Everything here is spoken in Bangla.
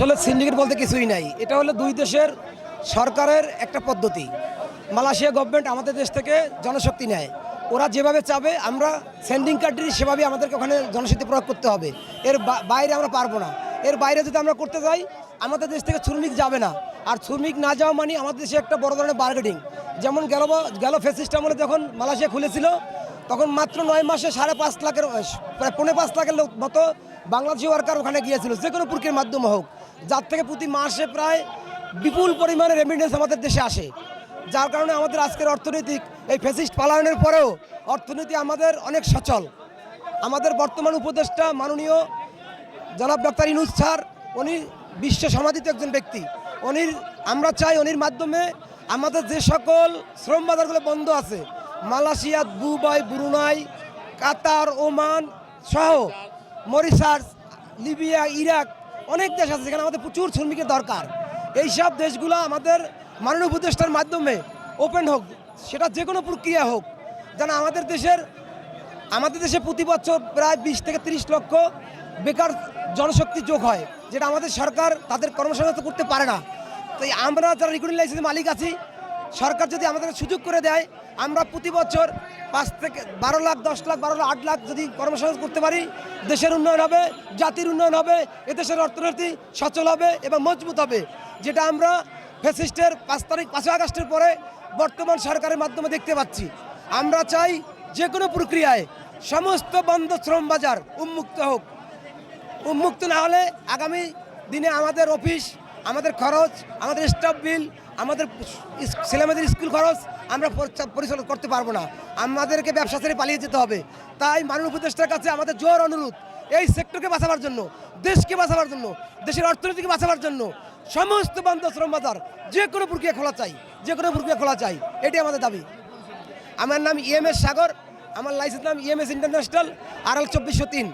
আসলে সিন্ডিকেট বলতে কিছুই নাই। এটা হলো দুই দেশের সরকারের একটা পদ্ধতি। মালয়েশিয়া গভর্নমেন্ট আমাদের দেশ থেকে জনশক্তি নেয়। ওরা যেভাবে চাবে, আমরা সেন্ডিং কান্ট্রি সেভাবে আমাদেরকে ওখানে জনশক্তি প্রয়োগ করতে হবে। এর বাইরে আমরা পারব না। এর বাইরে যদি আমরা করতে যাই, আমাদের দেশ থেকে শ্রমিক যাবে না। আর শ্রমিক না যাওয়া মানে আমাদের দেশে একটা বড় ধরনের বার্গেটিং যেমন গেল গেল ফেসিস্ট আমলে যখন মালয়েশিয়া খুলেছিল, তখন মাত্র নয় মাসে সাড়ে পাঁচ লাখের প্রায় পৌনে পাঁচ লাখের মতো বাংলাদেশি ওয়ার্কার ওখানে গিয়েছিল। যে কোনো প্রক্রিয়ার মাধ্যমে হোক। যার থেকে প্রতি মাসে প্রায় বিপুল পরিমাণে রেমিডেন্স আমাদের দেশে আসে। যার কারণে আমাদের আজকের অর্থনৈতিক এই ফেসিস্ট পালায়নের পরেও অর্থনীতি আমাদের অনেক সচল। আমাদের বর্তমান উপদেষ্টা মাননীয় জনাব ডক্টর ইনুজ স্যার, উনি বিশ্ব সমাধিত একজন ব্যক্তি। উনির আমরা চাই উনির মাধ্যমে আমাদের যে সকল শ্রম বাজারগুলো বন্ধ আছে, Malaysia, Dubai, Brunei, Qatar, Oman সহ মরিশাস, লিবিয়া, ইরাক অনেক দেশ আছে যেখানে আমাদের প্রচুর শ্রমিকের দরকার। এইসব দেশগুলো আমাদের মাননীয় উপদেষ্টার মাধ্যমে ওপেন হোক, সেটা যে কোনো প্রক্রিয়া হোক। যেন আমাদের দেশের, আমাদের দেশে প্রতি বছর প্রায় বিশ থেকে তিরিশ লক্ষ বেকার জনশক্তি যোগ হয়, যেটা আমাদের সরকার তাদের কর্মসংস্থান করতে পারে না। তাই আমরা যারা রেগুলার লাইসেন্সের মালিক আছি সরকার যদি আমাদের সুযোগ করে দেয়, আমরা প্রতি বছর পাঁচ থেকে বারো লাখ, দশ লাখ, বারো লাখ, আট লাখ যদি কর্মসংস্থান করতে পারি, দেশের উন্নয়ন হবে, জাতির উন্নয়ন হবে, এদেশের অর্থনীতি সচল হবে এবং মজবুত হবে। যেটা আমরা ফেসিস্টের পাঁচ তারিখ, পাঁচই আগস্টের পরে বর্তমান সরকারের মাধ্যমে দেখতে পাচ্ছি। আমরা চাই যে কোনো প্রক্রিয়ায় সমস্ত বন্ধ শ্রম বাজার উন্মুক্ত হোক। উন্মুক্ত না হলে আগামী দিনে আমাদের অফিস, আমাদের খরচ, আমাদের স্টাফ বিল আমাদের ছেলেমেয়েদের স্কুল খরচ আমরা পরিচা- পরিচালনা করতে পারব না। আমাদেরকে ব্যবসা ছেড়ে পালিয়ে যেতে হবে। তাই মাননীয় উপদেষ্টার কাছে আমাদের জোর অনুরোধ, এই সেক্টরকে বাঁচাবার জন্য, দেশকে বাঁচাবার জন্য, দেশের অর্থনীতিকে বাঁচাবার জন্য, সমস্ত বন্ধ শ্রম বাজার যে কোনো প্রক্রিয়া খোলা চাই, যে কোনো প্রক্রিয়া খোলা চাই, এটাই আমাদের দাবি। আমার নাম ইএমএস সাগর, আমার লাইসেন্স নাম ইএমএস ইন্টারন্যাশনাল আর এল চব্বিশশো তিন।